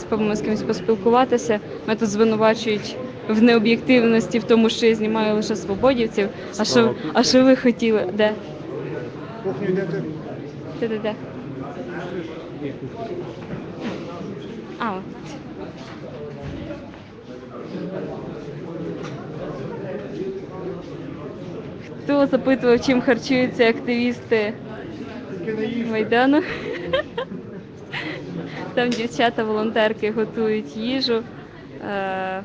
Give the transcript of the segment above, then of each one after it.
спробуємо з кимось поспілкуватися. Мене тут звинувачують в необ'єктивності, в тому, що я знімаю лише свободівців. А що, а що ви хотіли? Де? Кухню йдете? Де, де, де? А, от. Хто запитував, чим харчуються активісти. Майдану? Там дівчата-волонтерки готують їжу, е,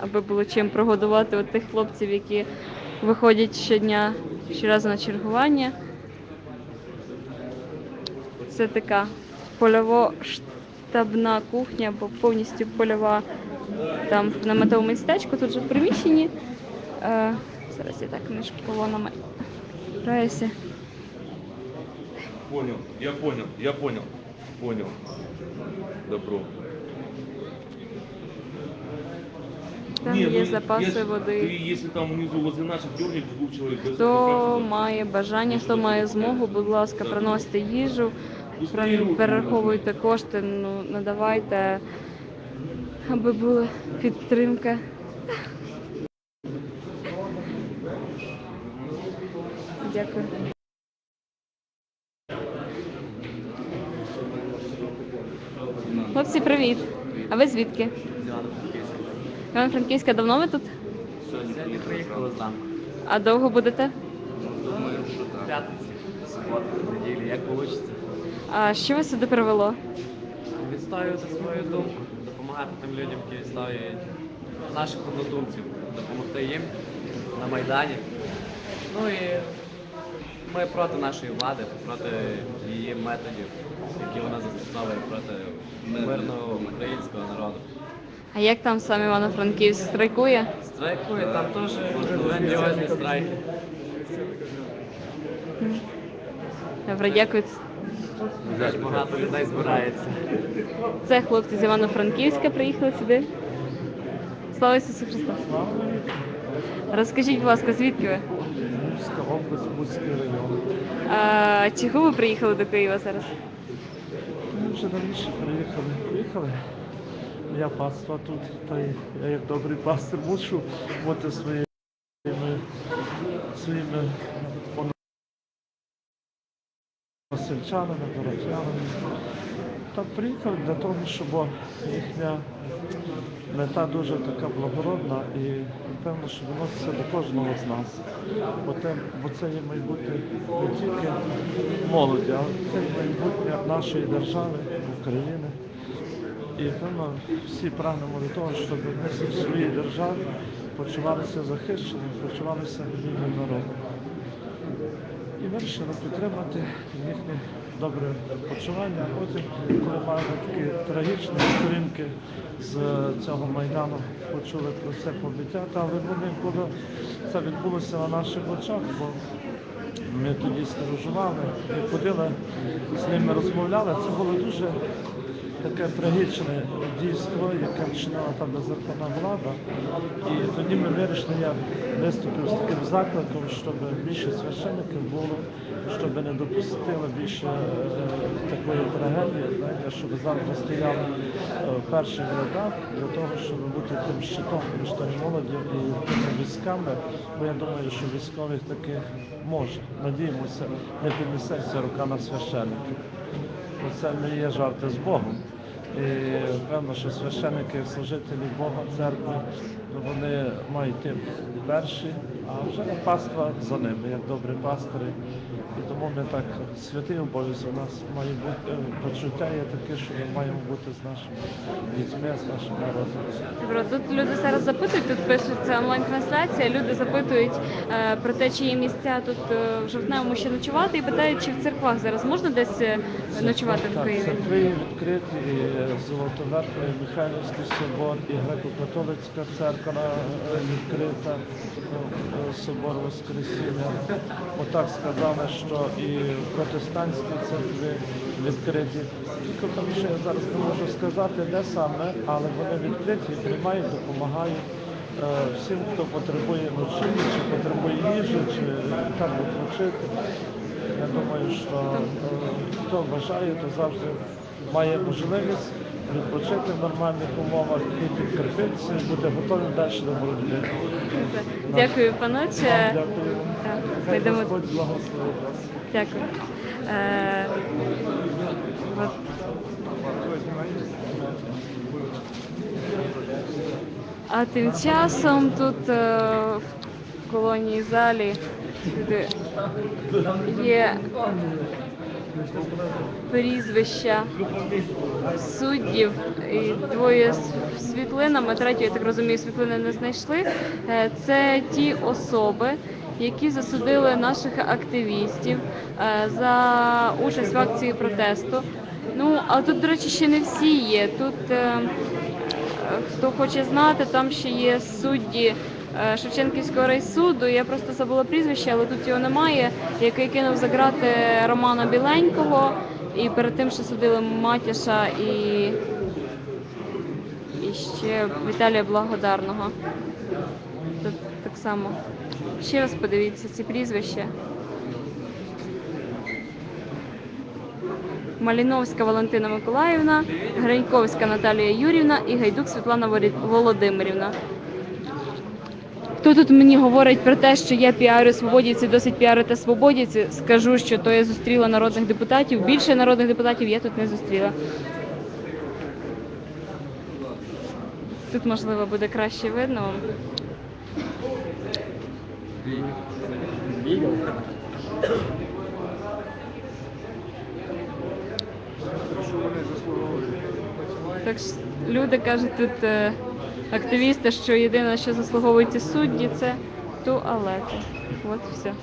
аби було чим прогодувати от тих хлопців, які виходять щодня щоразу на чергування. Це така польово-штабна кухня, бо повністю польова там на метовому містечку, тут же в приміщенні. Е, зараз я так між колонами граюся. Понял, я понял, я понял, понял. Добро. Там Не, є ну, запаси если- води. Ты, если там внизу возле наших дернет двух человек, без Хто має бажання, хто має змогу, будь ласка, приносите їжу, пер- перераховуйте кошти, ну надавайте, аби була підтримка. Дякую. Хлопці, привіт. А ви звідки? Івано-Франківська, давно ви тут? Сьогодні приїхали зранку. А довго будете? Думаю, що так. П'ятниці, субота, неділі, як вийде. А що вас сюди привело? Відстоювати свою думку, допомагати тим людям, які відстоюють наших однодумців, допомогти їм на Майдані. Ну і ми проти нашої влади, проти її методів, які вона застосовує проти мирного українського народу. А як там сам Івано-Франківськ страйкує? Страйкує, там теж грандіозні страйки. Добре, дякую. Дуже багато людей збирається. Це хлопці з Івано-Франківська приїхали сюди. Слава Ісусу Христу! Розкажіть, будь ласка, звідки ви? Львівська область, Буцький район. А, чого ви приїхали до Києва зараз? Вже раніше приїхали. Приїхали. Я паства тут, та я як добрий пастир мушу бути своїми своїми односельчанами, дорослянами. Та приїхали для того, щоб їхня мета дуже така благородна і напевно, що виноситься до кожного з нас. Бо, те, бо це є майбутнє не тільки молоді, але це є майбутнє нашої держави, України. І певно всі прагнемо до того, щоб ми в своїй державі почувалися захищеними, почувалися вільним народом. І вирішили підтримати їхнє добре почування. А потім, коли маємо такі трагічні сторінки з цього майдану, почули про це побиття, але вони коли це відбулося на наших очах, бо ми тоді сторожували ходили з ними розмовляли. Це було дуже таке трагічне дійство, яке вчинила та беззаконна влада. І тоді ми вирішили, я виступив з таким закликом, щоб більше священників було, щоб не допустили більше е, такої трагедії, знаєте, щоб завтра стояли е, в перших рядах для того, щоб бути тим щитом між тою молоддю і тими військами. Бо я думаю, що військових таки може, надіємося, не піднесеться рука на священників. Це не є жарти з Богом. І певно, що священники, служителі Бога, церкви, вони мають йти перші, а вже паства за ними, як добрі пастори. І тому ми так святий обов'язок у нас має бути е, почуття є таке, що ми маємо бути з нашими дітьми, з нашим народом. Добре, тут люди зараз запитують, тут пишеться онлайн-трансляція, люди запитують е, про те, чи є місця тут е, в жовтневому ще ночувати, і питають, чи в церквах зараз можна десь е, ночувати в Так, Києві. церкви відкриті, і Золотоверховий, і Михайлівський собор, і греко-католицька церква е, відкрита, е, собор Воскресіння. Отак сказали, що і протестантські церкви відкриті. Тільки тому, що я зараз не можу сказати, де саме, але вони відкриті, приймають, допомагають. е, Всім, хто потребує ночівлі, чи потребує їжі, чи там відпочити. Я думаю, що е, хто бажає, то завжди має можливість відпочити в нормальних умовах і підкріпитися, і бути готовим далі до боротьби. Дякую, паноче. Хай йдемо. Дякую. Е, от. А тим часом тут е, в колонії залі де є прізвища суддів і двоє світлинами, третю, я так розумію, світлини не знайшли. Е, Це ті особи, які засудили наших активістів е, за участь в акції протесту. Ну, а тут, до речі, ще не всі є. Тут, е, хто хоче знати, там ще є судді е, Шевченківського райсуду. Я просто забула прізвище, але тут його немає, який кинув за грати Романа Біленького. І перед тим, що судили Матіша і, і ще Віталія Благодарного. Тут так само. Ще раз подивіться ці прізвища. Маліновська Валентина Миколаївна, Гриньковська Наталія Юрівна і Гайдук Світлана Володимирівна. Хто тут мені говорить про те, що я піарю свободівці, досить піарити свободівці, скажу, що то я зустріла народних депутатів. Більше народних депутатів я тут не зустріла. Тут, можливо, буде краще видно. Так люди кажуть тут е, активісти, що єдине, що заслуговують судді, це туалети. От все. Е,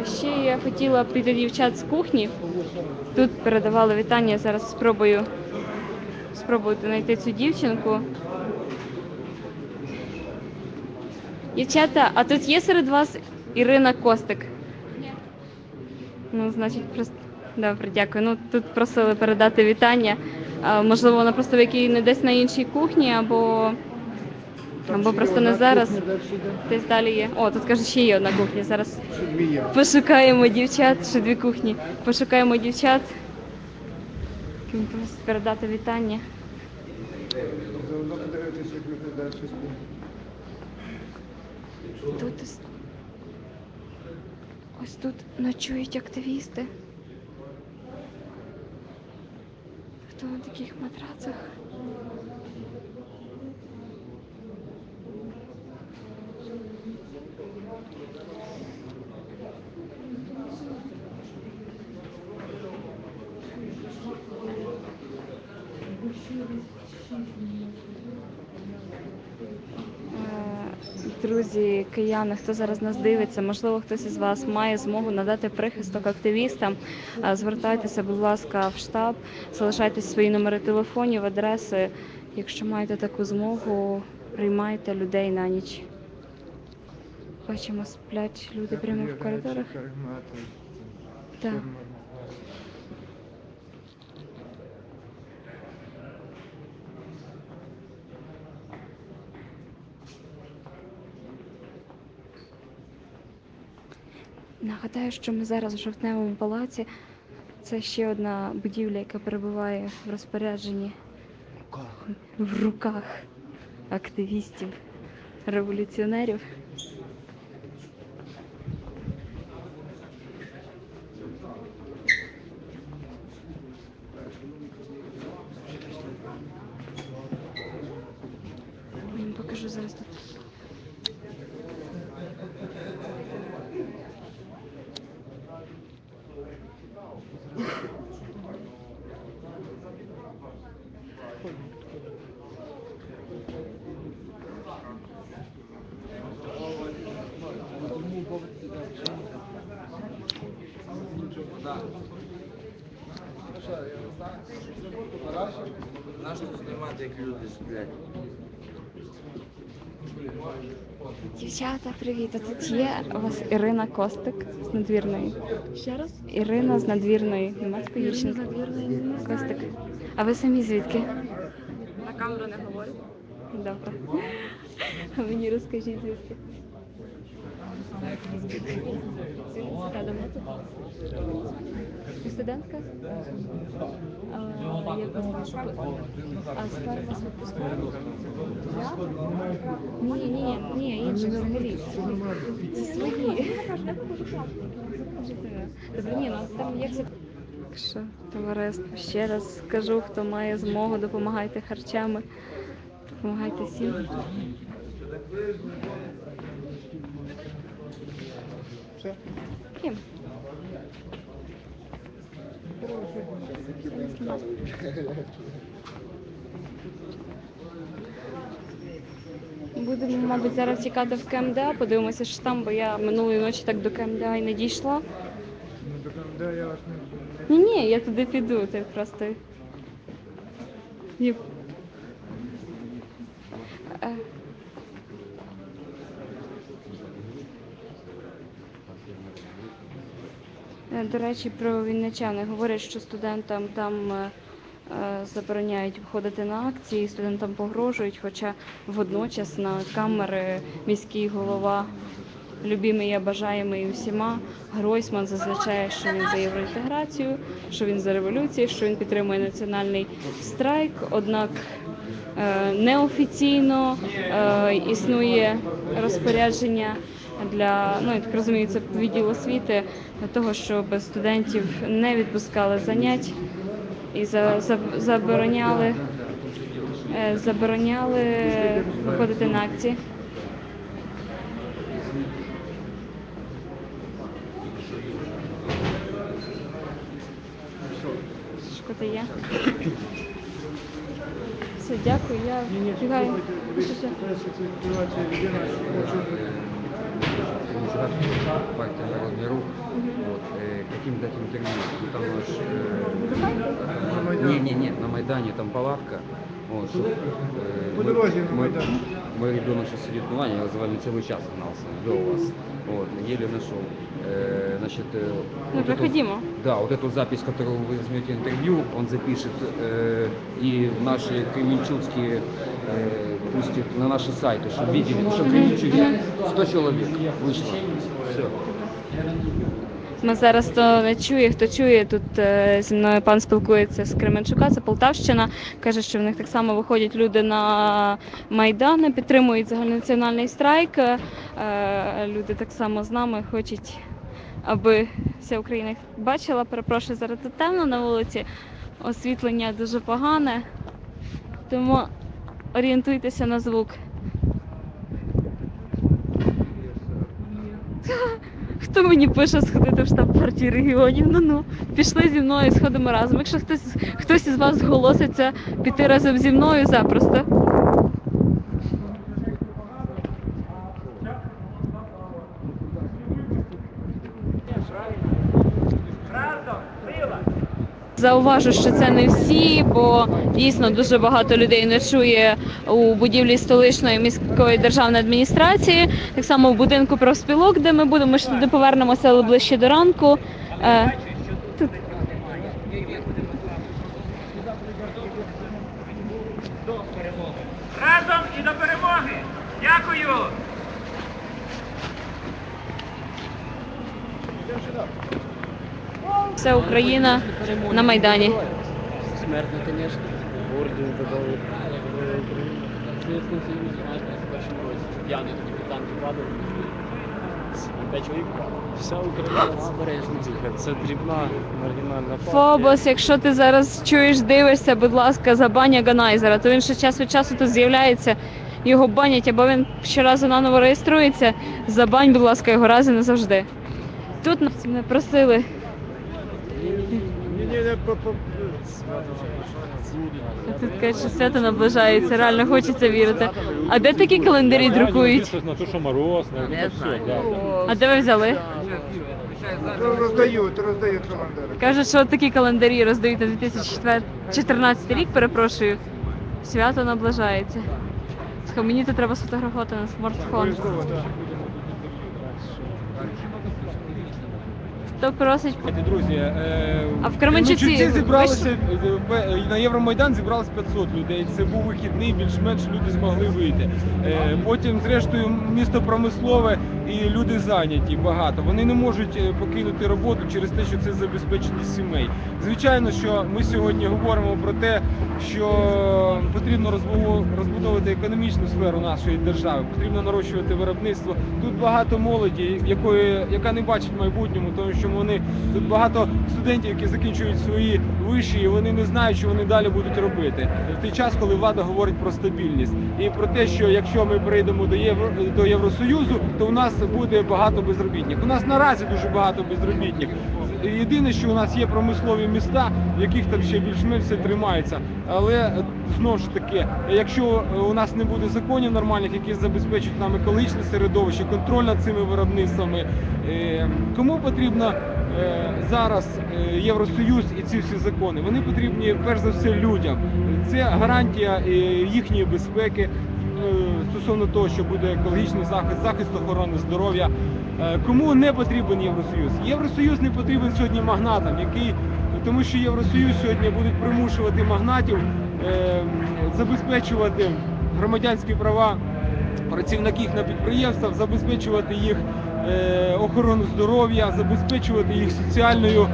а ще я хотіла прийти дівчат з кухні. Тут передавали вітання. Зараз спробую спробую знайти цю дівчинку. Дівчата, а тут є серед вас Ірина Костик? Ну, значить, просто добре, дякую. Ну тут просили передати вітання. А, можливо, вона просто в якій не десь на іншій кухні, або, або просто не зараз. Десь далі є. О, тут каже, ще є одна кухня. Зараз пошукаємо дівчат, ще дві кухні. Пошукаємо дівчат. Просто передати вітання. Тут ось- тут ночують активісти. Хто на таких матрацах? Друзі, кияни, хто зараз нас дивиться, можливо, хтось із вас має змогу надати прихисток активістам. Звертайтеся, будь ласка, в штаб, залишайте свої номери телефонів, адреси. Якщо маєте таку змогу, приймайте людей на ніч. Бачимо, сплять люди прямо в коридорах. Так. Нагадаю, що ми зараз в жовтневому палаці. Це ще одна будівля, яка перебуває в розпорядженні в руках активістів, революціонерів. Я вам покажу зараз тут. Наш тут знімати, як люди сплять. Дівчата, привіт. А тут є у вас Ірина Костик з надвірної. Ще раз? Ірина з надвірної. Німецької дівчинки. Костик. А ви самі звідки? На камеру не говорю. Добре. А мені розкажіть звідки. Давно тут? Ви Студентка? А, як вас звати? А спереду вас відпускають? Ні, ні, ні, ні, інші взагалі. Це свої. Добре, ні, ну там як це. Що, товариство, ще раз скажу, хто має змогу, допомагайте харчами, допомагайте всім. Ким? Будемо, мабуть, зараз тікати в КМДА, подивимося, що там, бо я минулої ночі так до КМДА і не дійшла. Ні, ні, я туди піду, ти просто. Ні. Е. До речі, про вінничани говорять, що студентам там е, е, забороняють виходити на акції, студентам погрожують, хоча водночас на камери міський голова любимий я бажаємий усіма. Гройсман зазначає, що він за євроінтеграцію, що він за революцію, що він підтримує національний страйк. Однак е, неофіційно е, існує розпорядження для ну я так розумію, це відділ освіти для того, щоб студентів не відпускали занять і за, за, забороняли, е, забороняли виходити на акції. Шкода є. Все, дякую, я бігаю. Партия Народный рух, вот, э, каким дать интервью, Ну, там наш, э, не, не, не, на Майдане там палатка, вот, чтоб, э, По мы- дороге мы- Майдан. Мой ребенок сейчас сидит в Милане, я звали целый час гнался до вас, вот, еле нашел, Э, значит, э, Ну, вот эту- проходимо. да, вот эту запись, которую вы возьмете интервью, он запишет э, и наши кременчуцкие э, пустит на наши сайты, чтобы видели, что в Кременчуге 100 человек вышло. Все. Ми зараз хто не чує, хто чує тут е, зі мною пан спілкується з Кременчука, це Полтавщина. Каже, що в них так само виходять люди на майдани, підтримують загальнонаціональний страйк. Е, Люди так само з нами хочуть, аби вся Україна їх бачила. Перепрошую, зараз тут темно на вулиці, освітлення дуже погане, тому орієнтуйтеся на звук. Хто мені пише сходити в штаб партії регіонів? Ну ну пішли зі мною, сходимо разом. Якщо хтось хтось із вас зголоситься піти разом зі мною, запросто. Зауважу, що це не всі, бо дійсно дуже багато людей ночує у будівлі столичної міської державної адміністрації, так само в будинку профспілок, де ми будемо. Ми ж туди повернемося, ближче до ранку. Е, тут. Разом і до перемоги! Дякую! Вся Україна на Майдані. Смертно, звісно. Орден додали. В першому році. П'яний тоді танки падав. П'ять чоловік падав. Вся Україна збережна. Це дрібна маргінальна Фобос, якщо ти зараз чуєш, дивишся, будь ласка, забаня Ганайзера, то він ще час від часу тут з'являється. Його банять, або він щоразу наново реєструється. Забань, будь ласка, його раз і назавжди. Тут нас мене просили. Тут кажуть, що свято наближається, реально хочеться вірити. А де такі календарі друкують? На то, що мороз, на Не все, да, да. А де ви взяли? Роздають, роздають командири. Кажуть, що такі календарі роздають на 2014 рік, перепрошую. Свято наближається. Слухай, мені тут треба сфотографувати на смартфон. Тобто просить Друзі, е, А в Кременчуці ви- зібралися е, на Євромайдан зібралось 500 людей. Це був вихідний, більш-менш люди змогли вийти. Е, Потім, зрештою, місто промислове і люди зайняті багато. Вони не можуть е, покинути роботу через те, що це забезпеченість сімей. Звичайно, що ми сьогодні говоримо про те, що потрібно розбу- розбудовувати економічну сферу нашої держави, потрібно нарощувати виробництво. Тут багато молоді, якої яка не бачить майбутньому, тому що вони тут багато студентів, які закінчують свої виші, і вони не знають, що вони далі будуть робити. В той час, коли влада говорить про стабільність і про те, що якщо ми прийдемо до Євро до Євросоюзу, то у нас буде багато безробітних. У нас наразі дуже багато безробітних. Єдине, що у нас є промислові міста, в яких там ще більш-менш все тримається. Але знову ж таки, якщо е, у нас не буде законів нормальних, які забезпечать нам екологічне середовище, контроль над цими виробництвами, е, кому потрібно е, зараз Євросоюз і ці всі закони? Вони потрібні перш за все людям. Це гарантія їхньої безпеки. Стосовно того, що буде екологічний захист, захист охорони здоров'я. Кому не потрібен Євросоюз? Євросоюз не потрібен сьогодні магнатам, який тому що Євросоюз сьогодні будуть примушувати магнатів забезпечувати громадянські права працівників на підприємствах, забезпечувати їх е, охорону здоров'я, забезпечувати їх соціальною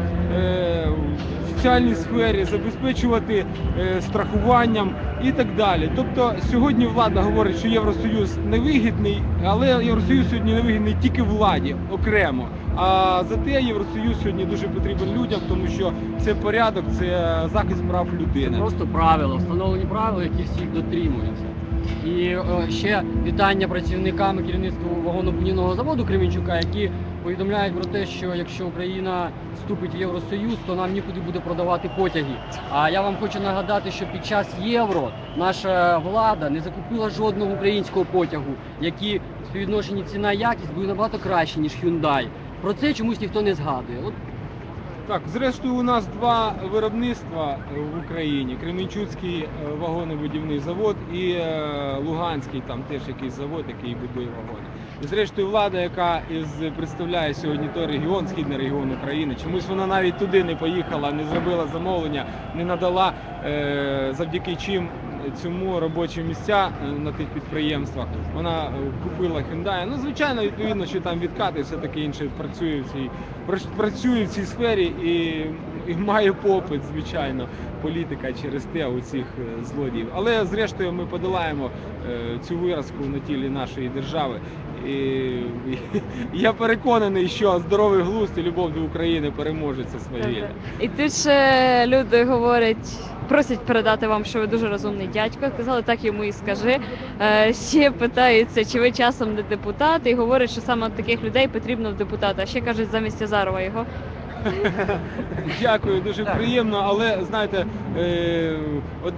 соціальній сфері, забезпечувати е, страхуванням і так далі. Тобто сьогодні влада говорить, що Євросоюз невигідний, але Євросоюз сьогодні невигідний тільки владі окремо. А зате Євросоюз сьогодні дуже потрібен людям, тому що це порядок, це захист прав людини. Просто правила, встановлені правила, які всіх дотримуються. І е, ще вітання працівникам і керівництву вагонобудівного заводу Кременчука, які повідомляють про те, що якщо Україна вступить в Євросоюз, то нам нікуди буде продавати потяги. А я вам хочу нагадати, що під час євро наша влада не закупила жодного українського потягу, які в співвідношенні ціна якість були набагато краще ніж Hyundai. Про це чомусь ніхто не згадує. От Так, зрештою, у нас два виробництва в Україні: Кременчуцький е, вагонобудівний завод і е, Луганський, там теж якийсь завод, який будує вагони. І зрештою, влада, яка із представляє сьогодні той регіон, східний регіон України, чомусь вона навіть туди не поїхала, не зробила замовлення, не надала е, завдяки чим цьому робочі місця е, на тих підприємствах. Вона е, купила Hyundai. Ну, звичайно, відповідно, що там відкати, все таке інше працює в цій працює в цій сфері і, і має попит, звичайно, політика через те у цих е, злодіїв. Але зрештою ми подолаємо цю виразку на тілі нашої держави. І, я переконаний, що здоровий глузд і любов до України переможе це свавілля. І тут ще люди говорять, просять передати вам, що ви дуже розумний дядько. Казали, так йому і скажи. Е, ще питаються, чи ви часом не депутат, і говорять, що саме таких людей потрібно в депутата. А ще кажуть замість Азарова його. Дякую, дуже приємно, але знаєте, е, от,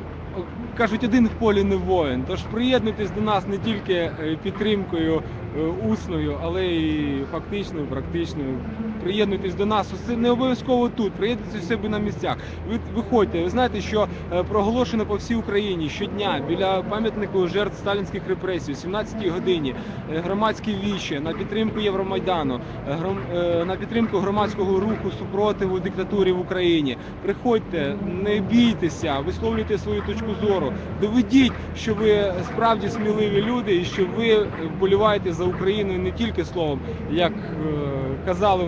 кажуть, один в полі не воїн. Тож приєднуйтесь до нас не тільки е, підтримкою е, усною, але й фактичною, практичною. Приєднуйтесь до нас, усе не обов'язково тут, приєднуйтесь у себе на місцях. Ви виходьте. Ви знаєте, що е, проголошено по всій Україні щодня біля пам'ятнику жертв сталінських репресій, о 17 годині е, громадські вічі на підтримку Євромайдану, е, гром- на підтримку громадського руху супротиву диктатурі в Україні. Приходьте, не бійтеся, висловлюйте свою точку зору. Доведіть, що ви справді сміливі люди і що ви вболіваєте за Україну не тільки словом, як казали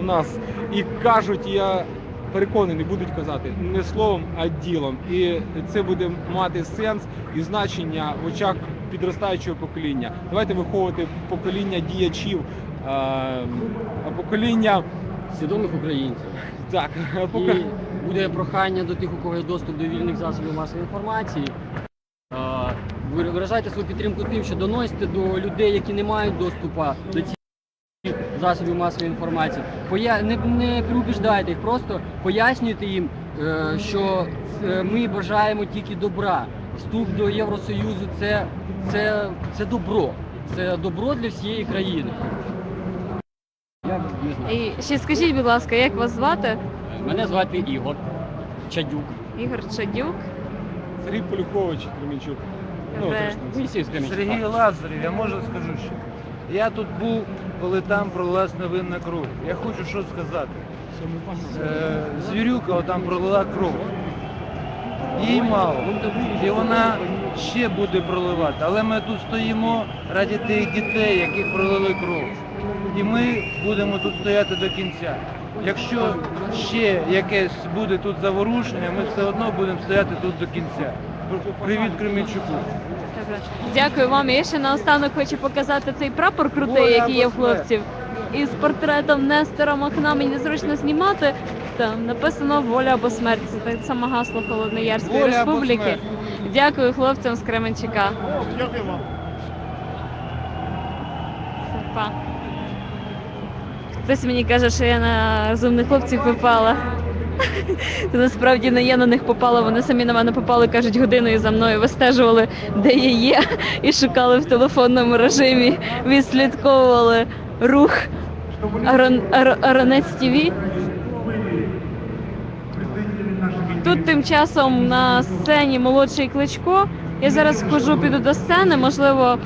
у нас і кажуть, я переконаний, будуть казати не словом, а ділом. І це буде мати сенс і значення в очах підростаючого покоління. Давайте виховувати покоління діячів, а, покоління свідомих українців. так, І буде прохання до тих, у кого є доступ до вільних засобів масової інформації. Ви- Виражайте свою підтримку тим, що доносите до людей, які не мають доступу до цих засобів масової інформації. Поя... Не, не переубіждайте їх, просто пояснюйте їм, е, що е, ми бажаємо тільки добра. Вступ до Євросоюзу це, це, це добро. Це добро для всієї країни. Я не знаю. І ще скажіть, будь ласка, як вас звати? Мене звати Ігор Чадюк. Ігор Чадюк. Сергій Полюхович Кременчук. Ну, Добре. точно. Сергій Лазарів, я можу скажу, що Я тут був, коли там пролилась невинна кров. Я хочу що сказати. Е, Звірюка там пролила кров. Їй мало. І вона ще буде проливати. Але ми тут стоїмо раді тих дітей, яких пролили кров. І ми будемо тут стояти до кінця. Якщо ще якесь буде тут заворушення, ми все одно будемо стояти тут до кінця. Привіт Кременчуку. Добре. Дякую вам. Я ще наостанок хочу показати цей прапор крутий, який є в хлопців. Із портретом Нестора Махна мені незручно знімати. Там написано воля або смерть. Це так само гасло Холодноярської Воля або республіки. смерть. Дякую хлопцям з Кременчука. Дякую вам. Па. Хтось мені каже, що я на розумних хлопців попала. Насправді не я на них попала, вони самі на мене попали, кажуть, годиною за мною вистежували, де я є, і шукали в телефонному режимі, відслідковували рух Арон, Ар, Аронець ТВ. Тут тим часом на сцені молодший кличко. Я зараз вхожу, піду до сцени, можливо,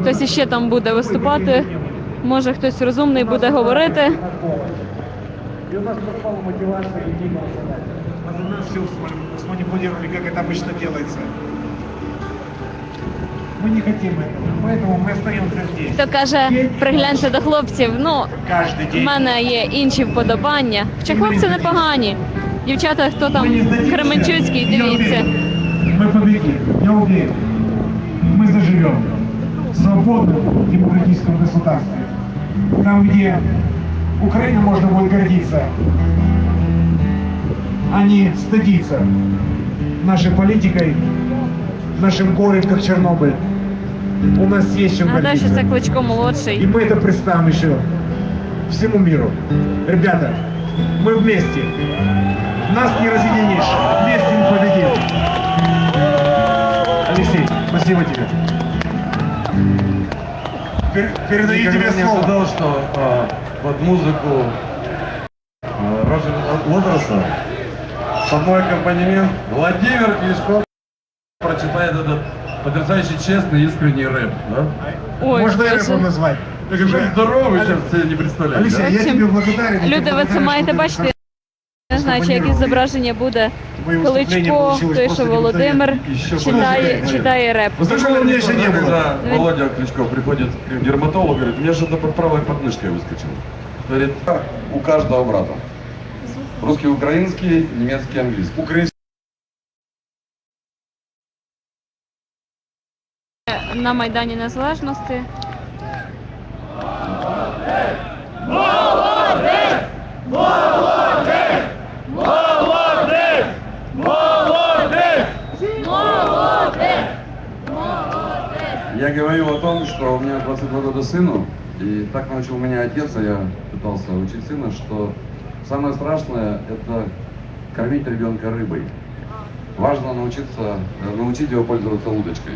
хтось іще там буде виступати. Може хтось розумний буде говорити. И у нас пропала мотивация единого задания. А за нас все сманипулировали, как это обычно делается. Мы не хотим этого, поэтому мы остаемся здесь. Хто каже, пригляньте до хлопців. Ну, Каждый в день. мене є інші вподобання. Хоча хлопці непогані. Дівчата, хто там Мы не сдадимся. Кременчуцький, Я дивіться. уверен, Мы победим, я уверен. Мы заживем в свободном демократическом государстве. Там, где Украина можно будет гордиться, а не стыдиться нашей политикой, нашим горем, как Чернобыль. У нас есть чем що гордиться. це кличко И молодший. мы это представим еще всему миру. Ребята, мы вместе. Нас не разъединишь. Вместе мы победим. Алексей, спасибо тебе. Пер- передаю тебе слово. ожидал, что а, под музыку Лотроса под мой аккомпанемент Владимир Клишков прочитает этот потрясающий честный искренний рэп. Да? Ой, Можно я рэпом назвать? Ты же здоровый, сейчас себе не представляю. Олеся, да? я тебе благодарен. Люда, вы сама это бачите. Значить, як із зображення буде Твоє виступлення Кличко, получилось той, просто що Володимир Еще читає, больше. читає реп. Вот такого у меня еще не было. Когда Володя Кличко приходит к дерматологу, говорит, мне что-то под правой подмышкой выскочило. Говорит, у каждого брата. Русский, украинский, немецкий, английский. Украинский. на Майдані Незалежності. Я Говорил о том, что у меня 22 года сыну, и так научил меня отец, а я пытался учить сына, что самое страшное – это кормить ребенка рыбой. Важно научиться, э, научить его пользоваться удочкой.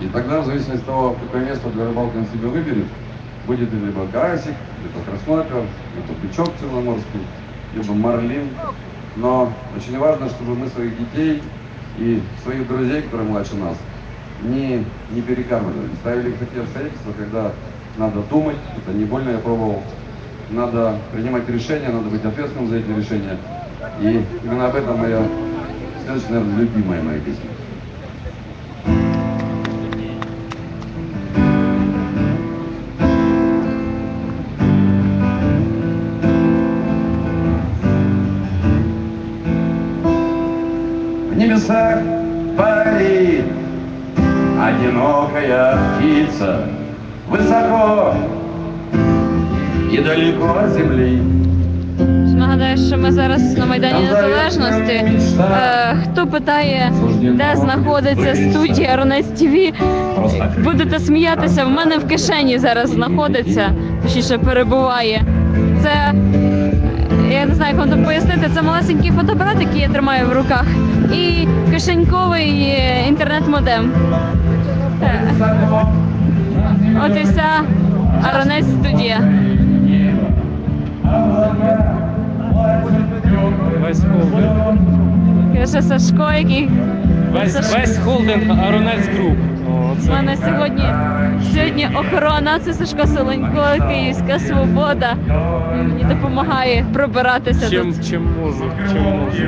И тогда, в зависимости от того, какое место для рыбалки он себе выберет, будет либо карасик, либо краснопер, либо бычок черноморский, либо марлин. Но очень важно, чтобы мы своих детей и своих друзей, которые младше нас, не, не перекармливали. Ставили их такие обстоятельства, когда надо думать, это не больно я пробовал, надо принимать решения, надо быть ответственным за эти решения. И именно об этом моя следующая, наверное, любимая моя песня. Незалежності. Е, хто питає, де знаходиться студія Ронець ТВ, будете сміятися, в мене в кишені зараз знаходиться, точніше перебуває. Це я не знаю, як вам пояснити, це малесенький фотоапарат, який я тримаю в руках, і кишеньковий інтернет-модем. От і вся Аронець студія. Весь холдинг. Я ще Сашко, який Весь, весь холдинг Аронець Груп. У мене сьогодні, сьогодні охорона, це Сашко Солонько, Київська Свобода. Він мені допомагає пробиратися Чим, тут. чим можу, чим можу.